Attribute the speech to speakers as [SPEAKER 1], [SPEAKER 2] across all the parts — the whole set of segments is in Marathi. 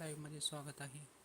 [SPEAKER 1] लाईव्हमध्ये स्वागत आहे.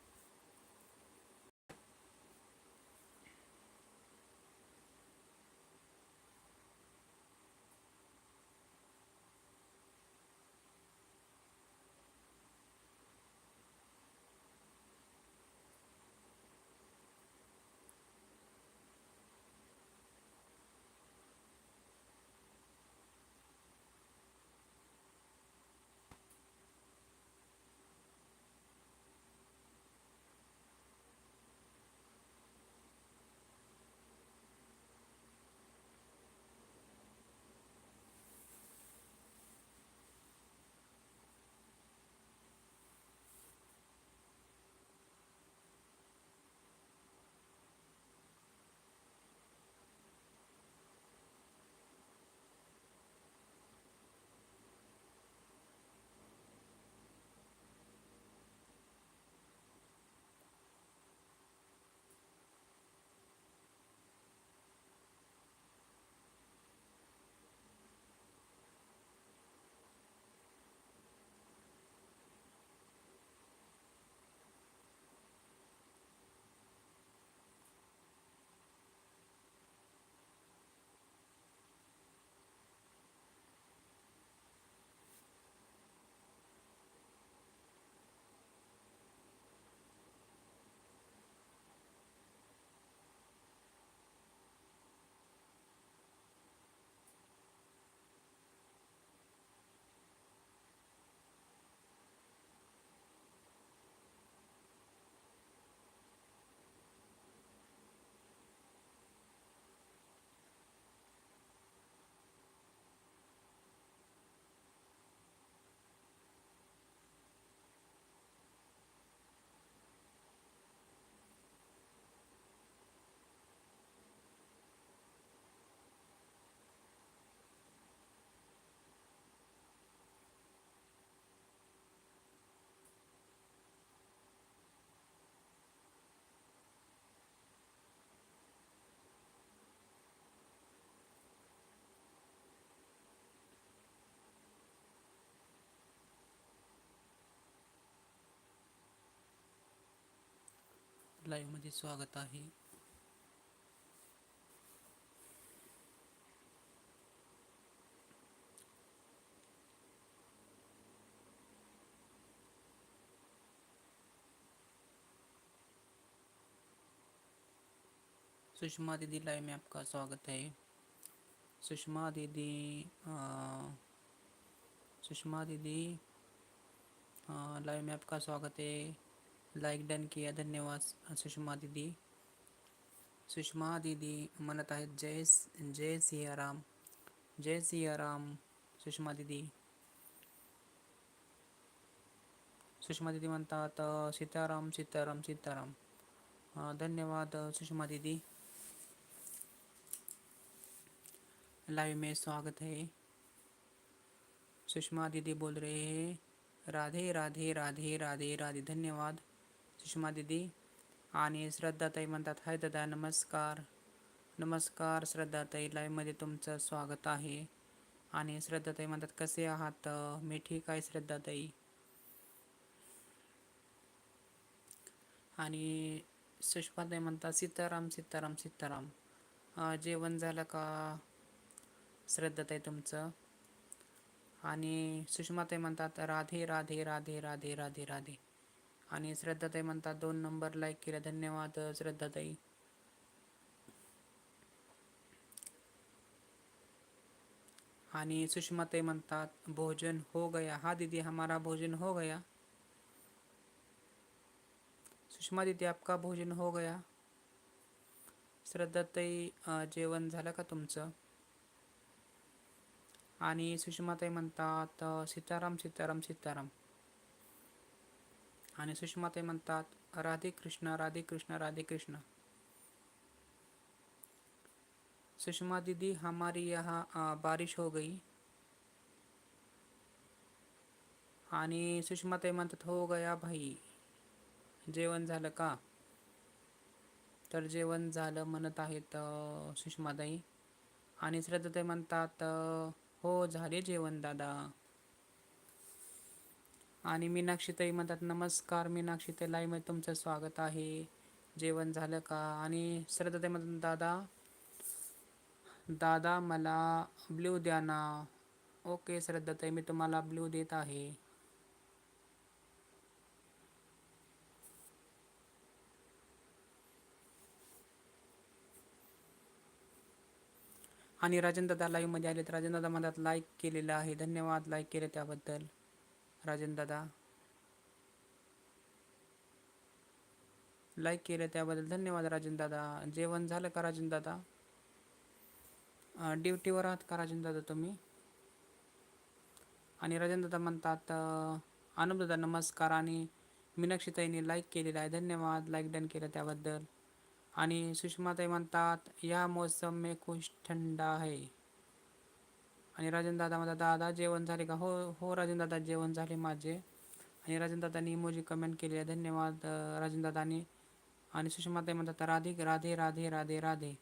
[SPEAKER 1] लाईव्हमध्ये स्वागत आहे. सुषमा दीदी लाइव में आपका स्वागत है. सुषमा दीदी सुषमा दीदी लाइव में आपका स्वागत है. लाईक डन किया धन्यवाद सुषमा दीदी। सुषमा दीदी म्हणत है जय जय सिया राम जय सिया राम सुषमा दीदी। सुषमा दीदी म्हणतात अ, सीताराम सीताराम सीताराम। धन्यवाद सुषमा दीदी। लाइव में स्वागत है। सुषमा दीदी बोल रहे हैं राधे राधे राधे राधे राधे धन्यवाद। सुषमा दीदी आणि श्रद्धाताई म्हणतात हाय दादा नमस्कार. नमस्कार श्रद्धाताई लाईव्हमध्ये तुमचं स्वागत आहे. आणि श्रद्धाताई म्हणतात कसे आहात? मी ठीक आहे श्रद्धाताई आणि सुषमाताई म्हणतात सीताराम सीताराम सीताराम. जेवण झालं का श्रद्धाताई तुमचं? आणि सुषमाताई म्हणतात राधे राधे राधे राधे राधे राधे. आणि श्रद्धाताई म्हणतात दोन नंबर लाईक केला धन्यवाद श्रद्धाताई. आणि सुषमाताई म्हणतात भोजन हो गया. हा दीदी हमारा भोजन हो गया. सुषमा दीदी आपका भोजन हो गया. श्रद्धाताई जेवण झालं का तुमचं? आणि सुषमाताई म्हणतात सीताराम सीताराम सीताराम. आणि सुषमाताई म्हणतात राधे कृष्ण राधे कृष्ण राधे कृष्ण. सुषमा दीदी हमारी यहाँ बारिश हो गई. आणि सुषमाताई म्हणतात हो गया भाई जेवण झालं का? तर जेवण झालं म्हणत आहेत सुषमादाई सुषमाताई. आणि श्रद्धाताई म्हणतात हो झाले जेवण दादा. आणि मीनाक्षीताई म्हणतात नमस्कार मीनाक्षीताई लाईव्हमध्ये तुमचं स्वागत आहे. जेवण झालं का? आणि श्रद्धाताई म्हणतात दादा दादा मला ब्ल्यू द्या ना. ओके श्रद्धाताई मी तुम्हाला ब्ल्यू देत आहे. आणि राजन दादा लाईव्हमध्ये आले तर राजन दादा म्हणतात लाईक केलेलं आहे. धन्यवाद. लाईक केले त्याबद्दल. राजन दादा लाईक केलं त्याबद्दल धन्यवाद राजन दादा जेवण झालं का राजन दादा ड्युटीवर आहात का राजन दादा तुम्ही? आणि राजन दादा म्हणतात अनुप दादा नमस्कार आणि मीनाक्षीताईंनी लाईक केलेला आहे. धन्यवाद लाईक डन केलं त्याबद्दल. आणि सुषमाताई म्हणतात या मौसम में खुश थंडा आहे आणि राजन दादा म्हणतात दादा जेवण झाले का? हो हो राजन दादा जेवण झाले माझे. आणि राजन दादानी इमोजी कमेंट केली आहे. धन्यवाद राजन दादानी. आणि सुषमाताई म्हणतात राधे राधे राधे राधे राधे.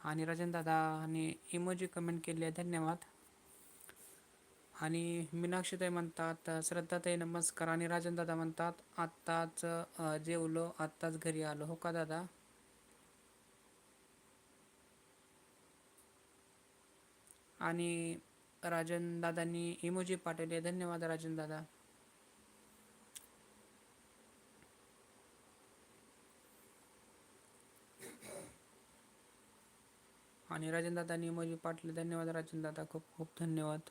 [SPEAKER 1] आणि राजन दादानी इमोजी कमेंट केली आहे. धन्यवाद. आणि मीनाक्षीताई म्हणतात श्रद्धाताई नमस्कार. आणि राजन दादा म्हणतात आत्ताच जेवलो आत्ताच घरी आलो. हो का दादा? आणि राजन दादांनी इमोजी पाठवले धन्यवाद राजन दादा. आणि राजन दादांनी इमोजी पाठवले. धन्यवाद राजन दादा. खूप खूप धन्यवाद.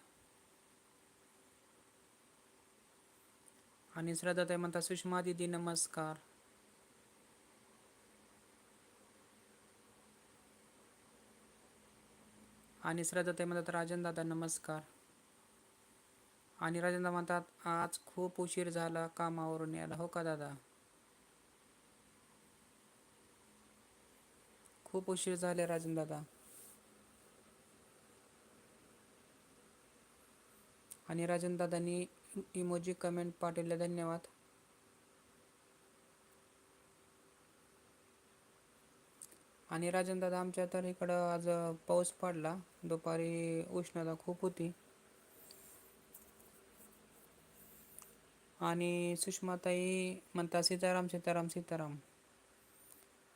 [SPEAKER 1] आणि श्रद्धाताई म्हणतात सुषमा दिदी नमस्कार. आणि श्रद्धाताई म्हणतात राजन दादा नमस्कार. आणि राजन दादा म्हणतात आज खूप उशीर झाला कामावरून यायला. हो का दादा? खूप उशीर झाले राजन दादा. आणि राजन दादांनी इमोजी कमेंट पाठवले धन्यवाद. आणि राजन दादा आमच्या तर इकडं आज पाऊस पडला. दुपारी उष्णता खूप होती. आणि सुषमाताई म्हणतात सीताराम सीताराम सीताराम.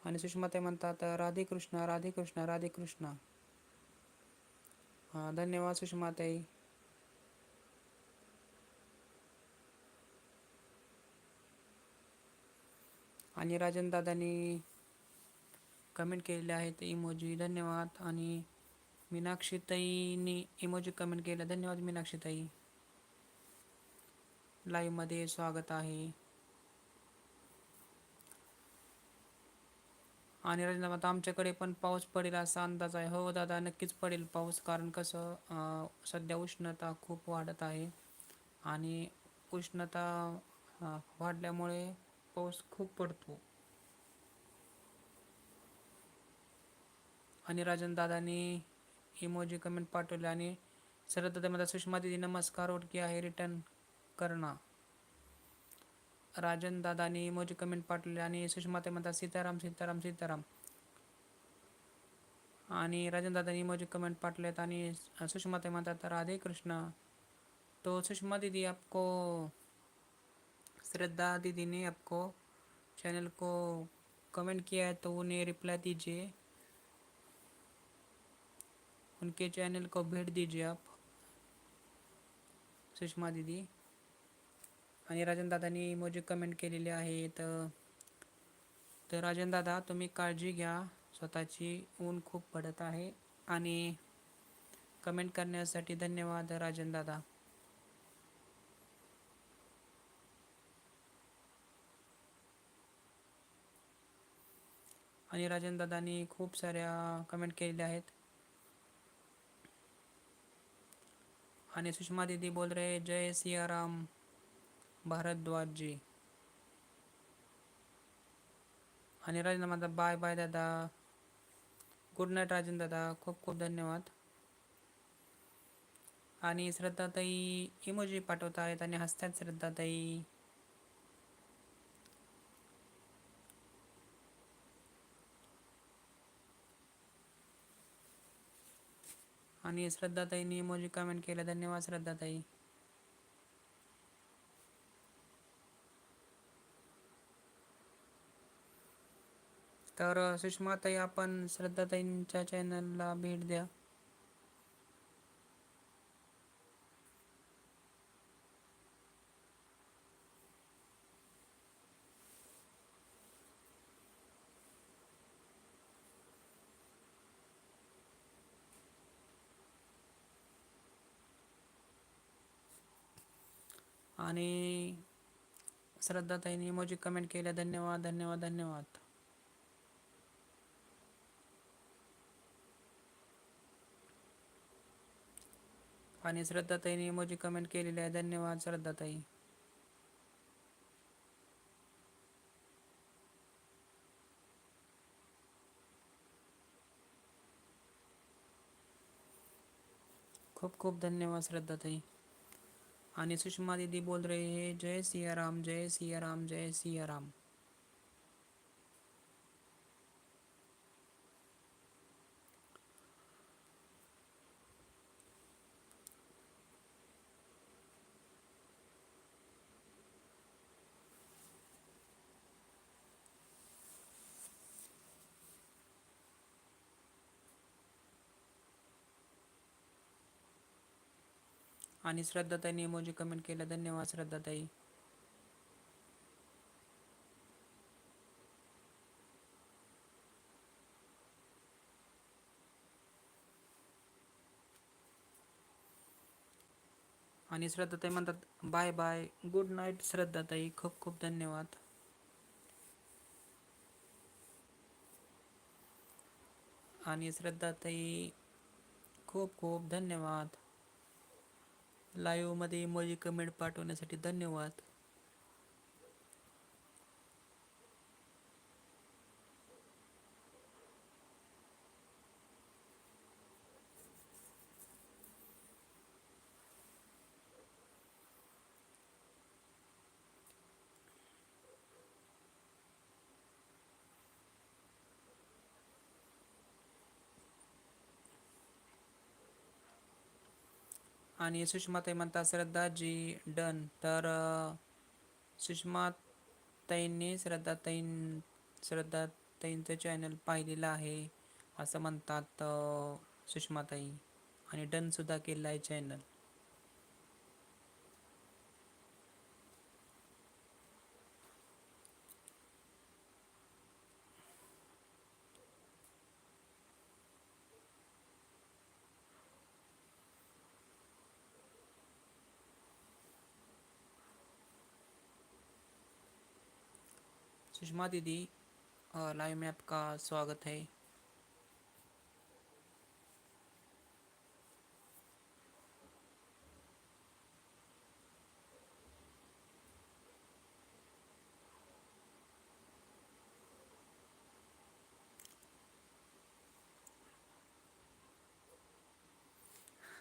[SPEAKER 1] आणि सुषमाताई म्हणतात राधे कृष्ण राधे कृष्ण राधे कृष्ण हां धन्यवाद सुषमाताई. आणि राजन दादानी कमेंट केलेले आहेत. इमोजी धन्यवाद. आणि मीनाक्षीताईनी इमोजी कमेंट केलं धन्यवाद मीनाक्षीताई. लाईव्हमध्ये स्वागत आहे. आणि रजनाबाद आमच्याकडे पण पाऊस पडेल असा अंदाज आहे. हो दादा नक्कीच पडेल पाऊस कारण कसं सध्या उष्णता खूप वाढत आहे. आणि उष्णता वाढल्यामुळे पाऊस खूप पडतो. आणि राजन दादानी इमोजी कमेंट पाठवले आणि सरळ दादा मला सुषमा दिदी, नमस्कार ओट की आहे रिटर्न करणं राजन दादानी इमोजी कमेंट पाठवले आणि सुषमा ते म्हणतात, सीताराम सीताराम सीताराम. राजन दादानी इमोजी कमेंट पाठवलेत आणि सुषमा ते म्हणतात, राधे कृष्ण. तो सुषमा दीदी आपको, श्रद्धा दीदी ने आपको चैनल को कमेंट किया है तो उन्हें रिप्लाई दीजिए। उनके चैनल को भेट दीजिए आप। सुषमा दीदी। आणि राजन दादानी मोजे कमेंट केलेले आहेत. तर राजन दादा तुम्ही काळजी घ्या. स्वतःची ऊन खूप पडत आहे. आणि कमेंट करण्यासाठी धन्यवाद राजन दादा. आणि राजन दादानी खूप साऱ्या कमेंट केलेल्या आहेत. आणि सुषमा दीदी बोल रहे जय सिया राम भारद्वाज. जी आणि राजेंद्र माझा बाय बाय दादा. गुड नाईट राजेंद्र दादा. खूप खूप धन्यवाद. आणि श्रद्धाताई इमोजी पाठवत आहेत आणि हसतात श्रद्धाताई. आणि श्रद्धाताईने मोजी कमेंट केलं धन्यवाद श्रद्धाताई. तर सुषमाताई आपण श्रद्धाताईंच्या चॅनलला भेट द्या. आणि श्रद्धाताईंनी इमोजी कमेंट केल्या. धन्यवाद धन्यवाद धन्यवाद. आणि श्रद्धाताईंनी इमोजी कमेंट केलेली आहे. धन्यवाद श्रद्धाताई खूप खूप धन्यवाद श्रद्धाताई आणि सुषमा दीदी बोल रहे हैं जय सियाराम जय सियाराम जय सियाराम. आणि श्रद्धाताईंनी इमोजी कमेंट केलं धन्यवाद श्रद्धाताई. आणि श्रद्धाताई म्हणतात बाय बाय गुड नाईट श्रद्धाताई खूप खूप धन्यवाद. आणि श्रद्धाताई खूप खूप धन्यवाद. लाईव्हमध्ये इमोजी कमेंट पाठवण्यासाठी धन्यवाद. आणि सुषमाताई म्हणतात श्रद्धाजी डन. तर सुषमाताईंनी श्रद्धाताईं श्रद्धाताईंचं चॅनल पाहिलेलं आहे असं म्हणतात सुषमाताई आणि डनसुद्धा केलं आहे चॅनल सुषमा दीदी लाइव में आपका स्वागत है।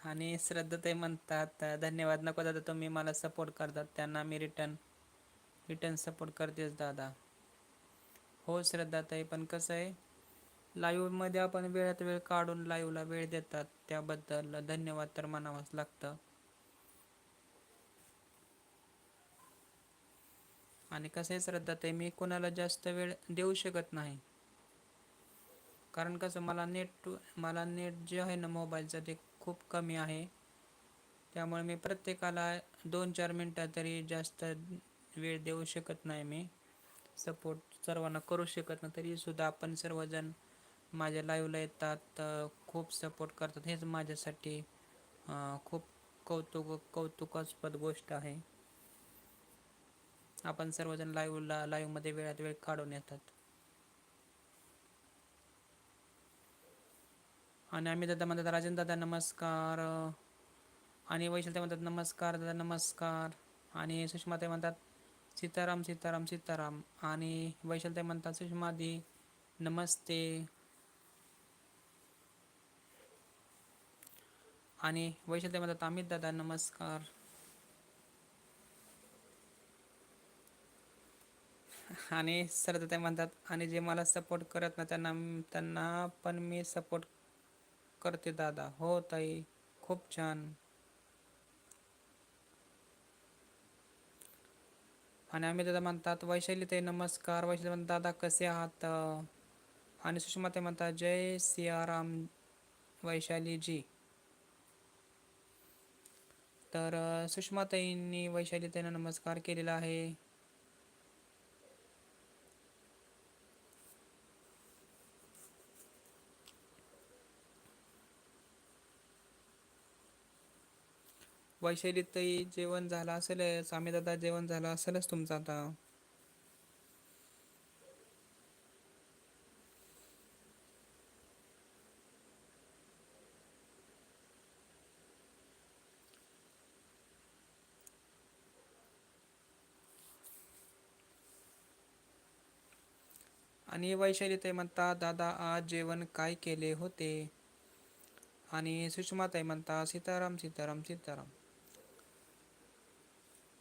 [SPEAKER 1] आणि श्रद्धाताई म्हणतात धन्यवाद नको दादा तुम्ही मला सपोर्ट करतात त्यांना मी रिटर्न रिटर्न सपोर्ट करतेच दादा. हो श्रद्धाताई पण कसं आहे लाईव्हमध्ये आपण वेळात वेळ काढून लाईव्हला वेळ देतात त्याबद्दल धन्यवाद तर म्हणावाच लागतं. आणि कसं आहे श्रद्धाताई मी कोणाला जास्त वेळ देऊ शकत नाही. कारण कसं मला नेट मला नेट जे आहे ना मोबाईलचं ते खूप कमी आहे. त्यामुळे मी प्रत्येकाला दोन चार मिनटं तरी जास्त वेळ देऊ शकत नाही मी. सपोर्ट सर्वांना करू शकत नाही तरीसुद्धा आपण सर्वजण माझ्या लाईव्हला येतात खूप सपोर्ट करतात. हेच माझ्यासाठी खूप कौतुक कौतुकास्पद गोष्ट आहे. आपण सर्वजण लाईव्हला लाईव्हमध्ये वेळात वेळ काढून येतात. आणि आम्ही दादा म्हणतात राजन दादा नमस्कार. आणि वैशाल म्हणतात नमस्कार दादा नमस्कार. आणि सुषमाताई म्हणतात सीताराम सीताराम सीताराम. आणि वैशाल म्हणतात सुषमादी नमस्ते. आणि वैशाल म्हणतात अमित दादा नमस्कार. आणि सरदाताई म्हणतात आणि जे मला सपोर्ट करत ना त्यांना त्यांना पण मी सपोर्ट करते दादा. हो ताई खूप छान. आणि आम्ही दादा म्हणतात वैशाली ते नमस्कार. वैशाली म्हणतात दादा कसे आहात? आणि सुषमा ते म्हणतात जय सियाराम वैशालीजी. तर सुषमाताईंनी सुषमाताईंनी वैशालीताईंना नमस्कार केलेला आहे. वैशालीतही जेवण झालं असेलच आम्ही दादा जेवण झालं असेलच तुमचं आता? आणि वैशाली ते म्हणतात दादा आज जेवण काय केले होते? आणि सुषमा ताई म्हणतात सीताराम सीताराम सीताराम.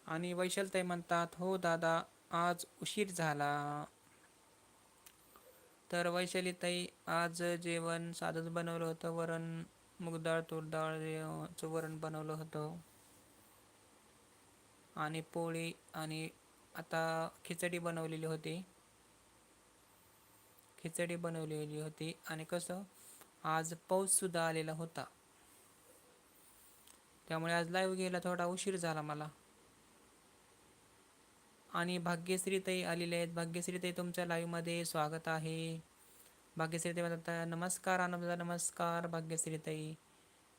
[SPEAKER 1] आणि वैशलताई म्हणतात हो दादा आज उशीर झाला. तर वैशालीताई आज जेवण साधंच बनवलं होतं वरण मुगडाळ तूरडाळ वरण बनवलं होतं. आणि पोळी आणि आता खिचडी बनवलेली होती. खिचडी बनवलेली होती आणि कसं आज पाऊस सुद्धा आलेला होता. त्यामुळे आज लाईव्ह घ्यायला थोडा उशीर झाला मला. आणि भाग्यश्रीताई आलेले आहेत. भाग्यश्रीताई तुमच्या लाईव्हमध्ये स्वागत आहे. भाग्यश्रीताई म्हणतात नमस्कार आनंदा नमस्कार भाग्यश्रीताई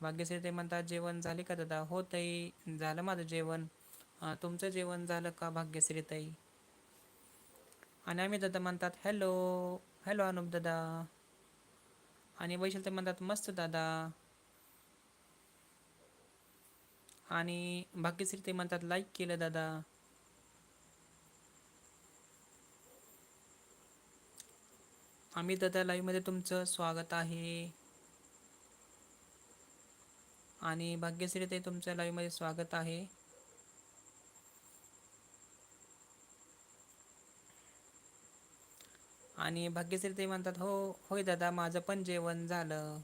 [SPEAKER 1] भाग्यश्रीताई म्हणतात जेवण झाले का दादा? हो ताई झालं माझं जेवण. तुमचं जेवण झालं का भाग्यश्रीताई आणि आम्ही दादा म्हणतात हॅलो हॅलो अनुप दादा. आणि वैशाल ते म्हणतात मस्त दादा. आणि भाग्यश्री ते म्हणतात लाईक केलं दादा. आम्ही दादा लाईव्हमध्ये तुमचं स्वागत आहे. आणि भाग्यश्री ते तुमच्या लाईव्हमध्ये स्वागत आहे. आणि भाग्यश्री ते म्हणतात हो होय दादा माझं पण जेवण झालं.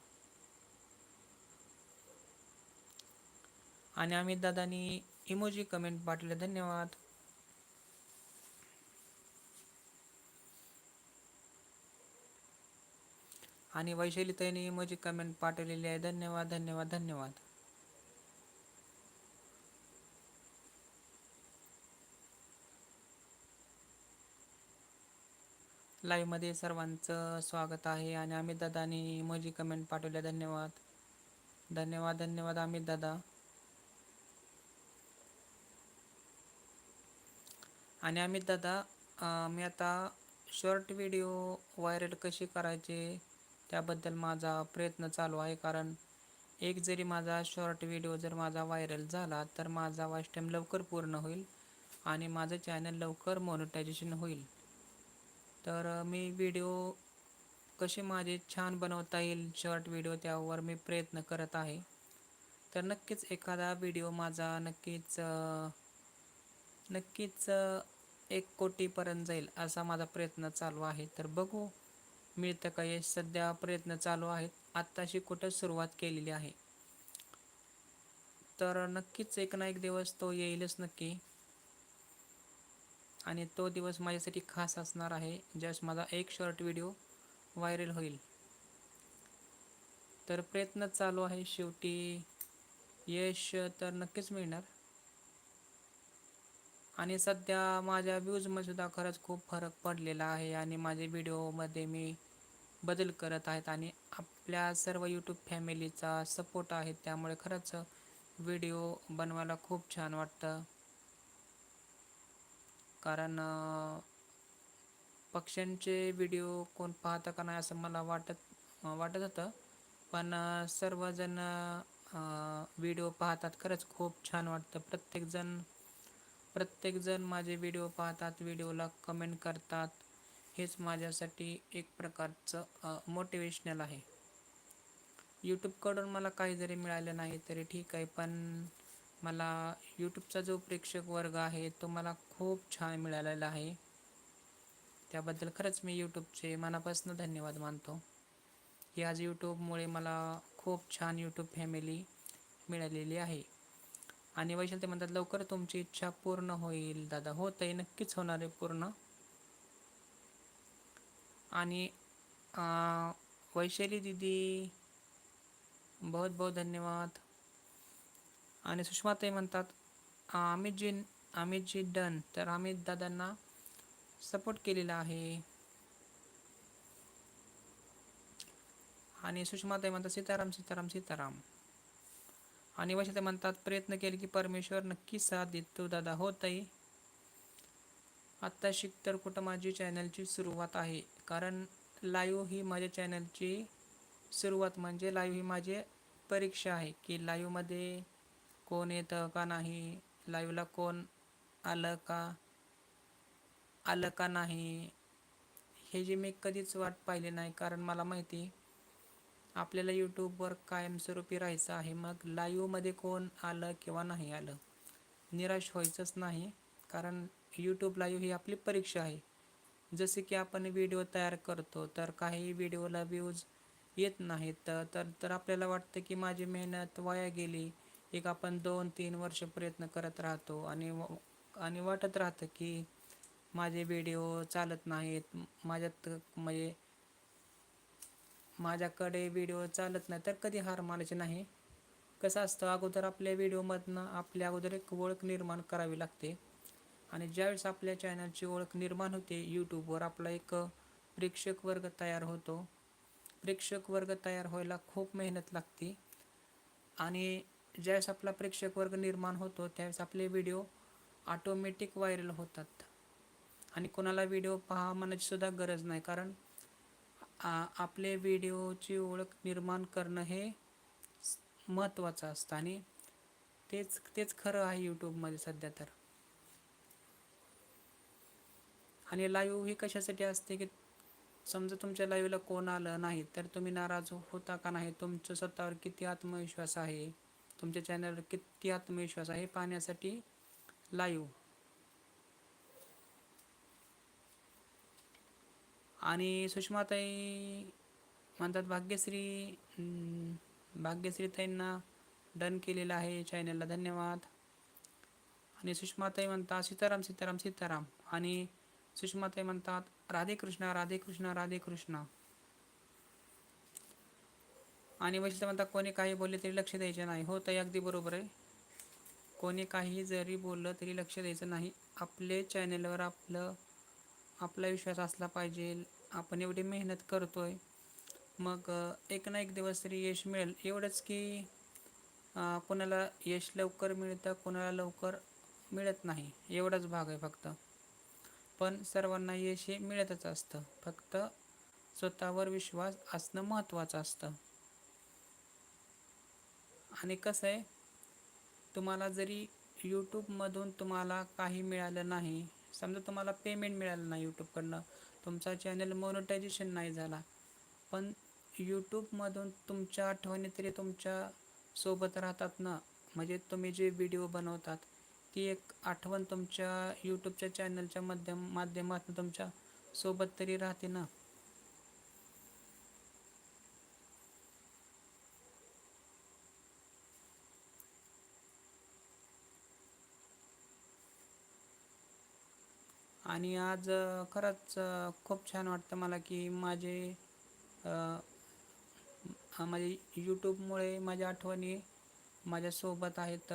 [SPEAKER 1] आणि अमित दादानी इमोजी कमेंट पाठवले. धन्यवाद. आणि वैशालीताईने इमोजी कमेंट पाठवलेली आहे. धन्यवाद धन्यवाद धन्यवाद. लाईव्हमध्ये सर्वांचं स्वागत आहे आणि अमित दादानी इमोजी कमेंट पाठवले. धन्यवाद. धन्यवाद धन्यवाद अमित दादा. आणि अमित दादा मी आता शॉर्ट व्हिडिओ व्हायरल कशी करायचे त्याबद्दल माझा प्रयत्न चालू आहे. कारण एक जरी माझा शॉर्ट व्हिडिओ जर माझा व्हायरल झाला तर माझा वॉच टाईम लवकर पूर्ण होईल आणि माझं चॅनल लवकर मॉनिटायझेशन होईल. तर मी व्हिडिओ कसे माझे छान बनवता येईल शॉर्ट व्हिडिओ त्यावर मी प्रयत्न करत आहे. तर नक्कीच एखादा व्हिडिओ माझा नक्कीच नक्कीच एक कोटीपर्यंत जाईल असा माझा प्रयत्न चालू आहे. तर बघू मिळतं का? यश सध्या प्रयत्न चालू आहेत. आत्ताशी कुठं सुरुवात केलेली आहे? तर नक्कीच एक ना एक दिवस तो येईलच नक्की. आणि तो दिवस माझ्यासाठी खास असणार आहे. ज्यास माझा एक शॉर्ट व्हिडिओ व्हायरल होईल. तर प्रयत्न चालू आहे शेवटी. यश तर नक्कीच मिळणार. आणि सध्या माझ्या व्ह्यूजमध्ये सुद्धा खरंच खूप फरक पडलेला आहे आणि माझे व्हिडिओमध्ये मी बदल करत आहेत आणि आपल्या सर्व यूट्यूब फॅमिलीचा सपोर्ट आहे त्यामुळे खरंच व्हिडिओ बनवायला खूप छान वाटतं. कारण पक्ष्यांचे व्हिडिओ कोण पाहतं का नाही असं मला वाटत वाटत होतं. पण सर्वजण व्हिडिओ पाहतात खरंच खूप छान वाटतं. प्रत्येकजण प्रत्येकजण माझे व्हिडिओ पाहतात व्हिडिओला कमेंट करतात. हेच माझ्यासाठी एक प्रकारचं मोटिवेशनल आहे. यूट्यूबकडून मला काही जरी मिळालं नाही तरी ठीक आहे पण मला यूट्यूबचा जो प्रेक्षक वर्ग आहे तो मला खूप छान मिळालेला आहे. त्याबद्दल खरंच मी यूट्यूबचे मनापासून धन्यवाद मानतो. की आज यूट्यूबमुळे मला खूप छान यूट्यूब फॅमिली मिळालेली आहे. आणि वैशाल ते म्हणतात लवकर तुमची इच्छा पूर्ण होईल दादा. हो ताई नक्कीच होणार आहे पूर्ण. आणि अं, वैशाली दीदी बहुत बहुत धन्यवाद. आणि सुषमाताई म्हणतात अमितजी अमितजी डन तर अमित दादांना सपोर्ट केलेला आहे. आणि सुषमाताई म्हणतात सीताराम सीताराम सीताराम. आणि वैशाली म्हणतात प्रयत्न केले की परमेश्वर नक्की साथ देतो. दादा हो ताई. आत्ता शिक तर कुठं माझी चॅनलची सुरुवात आहे? कारण लाईव्ह ही माझ्या चॅनलची सुरुवात म्हणजे लाईव्ह ही माझी परीक्षा आहे की लाईव्हमध्ये कोण येतं का नाही? लाईव्हला कोण आलं का? आलं का नाही? हे जे मी कधीच वाट पाहिली नाही कारण मला माहिती आपल्याला यूट्यूबवर कायमस्वरूपी राहायचं आहे. मग लाईव्हमध्ये कोण आलं किंवा नाही आलं? निराश व्हायचंच नाही कारण यूट्यूब लाईव्ह ही आपली परीक्षा आहे. जसे की आपण व्हिडिओ तयार करतो तर काही व्हिडिओला व्ह्यूज येत नाहीत. तर तर आपल्याला वाटतं की माझी मेहनत वाया गेली. एक आपण दोन तीन वर्ष प्रयत्न करत राहतो आणि आणि वाटत राहतं की माझे व्हिडिओ चालत नाहीत. माझ्यात म्हणजे माझ्याकडे व्हिडिओ चालत नाही तर कधी हार मानायचे नाही. कसं असतं अगोदर आपल्या व्हिडिओमधनं आपल्या अगोदर एक ओळख निर्माण करावी लागते. आणि ज्यावेळेस आपल्या चॅनलची ओळख निर्माण होते यूट्यूबवर आपला एक प्रेक्षक वर्ग तयार होतो. प्रेक्षक वर्ग तयार व्हायला खूप मेहनत लागते. आणि ज्यावेळेस आपला प्रेक्षक वर्ग निर्माण होतो त्यावेळेस आपले व्हिडिओ ऑटोमॅटिक व्हायरल होतात. आणि कोणाला व्हिडिओ पहा म्हणायची सुद्धा गरज नाही कारण आ- आपले व्हिडिओची ओळख निर्माण करणं हे महत्त्वाचं असतं आणि तेच तेच खरं आहे यूट्यूबमध्ये सध्या तर. आणि लाईव्ह ही कशासाठी असते की समजा तुमच्या लाईव्हला कोण आलं नाही तर तुम्ही नाराज होता का नाही? तुमचं स्वतःवर किती आत्मविश्वास आहे? तुमच्या चॅनलवर किती आत्मविश्वास आहे? पाहण्यासाठी लाईव्ह आणि सुषमाताई म्हणतात भाग्यश्री भाग्यश्रीताईंना डन केलेलं आहे चॅनलला धन्यवाद. आणि सुषमाताई म्हणतात सीताराम सीताराम सीताराम. आणि सुषमाताई म्हणतात राधे कृष्ण राधे कृष्ण राधे कृष्ण. आणि वैशिष्ट्य म्हणतात कोणी काही बोलले तरी लक्ष द्यायचे नाही. हो ताई अगदी बरोबर आहे. कोणी काही जरी बोललं तरी लक्ष द्यायचं नाही. आपले चॅनलवर आपलं आपला विश्वास असला पाहिजे. आपण एवढी मेहनत करतो आहे मग एक ना एक दिवस तरी यश मिळेल. एवढंच की कोणाला यश लवकर मिळतं कोणाला लवकर मिळत नाही. एवढाच भाग आहे फक्त. पण सर्वांना यश हे मिळतच असतं. फक्त स्वतःवर विश्वास असणं महत्त्वाचं असतं. आणि कसं आहे तुम्हाला जरी यूट्यूबमधून तुम्हाला काही मिळालं नाही समजा तुम्हाला पेमेंट मिळालं नाही यूट्यूबकडनं तुमचा चॅनल मोनोटायझेशन नाही झाला. पण यूट्यूबमधून तुमच्या आठवणी तरी तुमच्यासोबत राहतात ना. म्हणजे तुम्ही जे व्हिडिओ बनवतात ती एक आठवण तुमच्या यूट्यूबच्या चॅनलच्या माध्यम माध्यमातून तुमच्यासोबत तरी राहते ना. आणि आज खरंच खूप छान वाटतं मला की माझे माझे यूट्यूबमुळे माझ्या आठवणी माझ्यासोबत आहेत.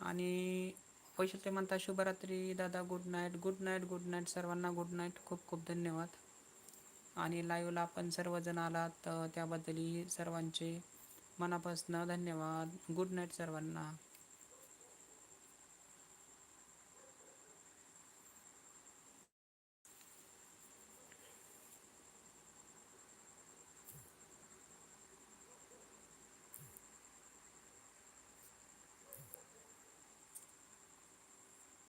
[SPEAKER 1] आणि वैशिष्ट्य म्हणता शुभरात्री दादा good night good night good night सर्वांना गुड नाईट खूप खूप धन्यवाद. आणि लाईव्हला आपण सर्वजण आलात त्याबद्दलही सर्वांचे मनापासून धन्यवाद. गुड नाईट सर्वांना.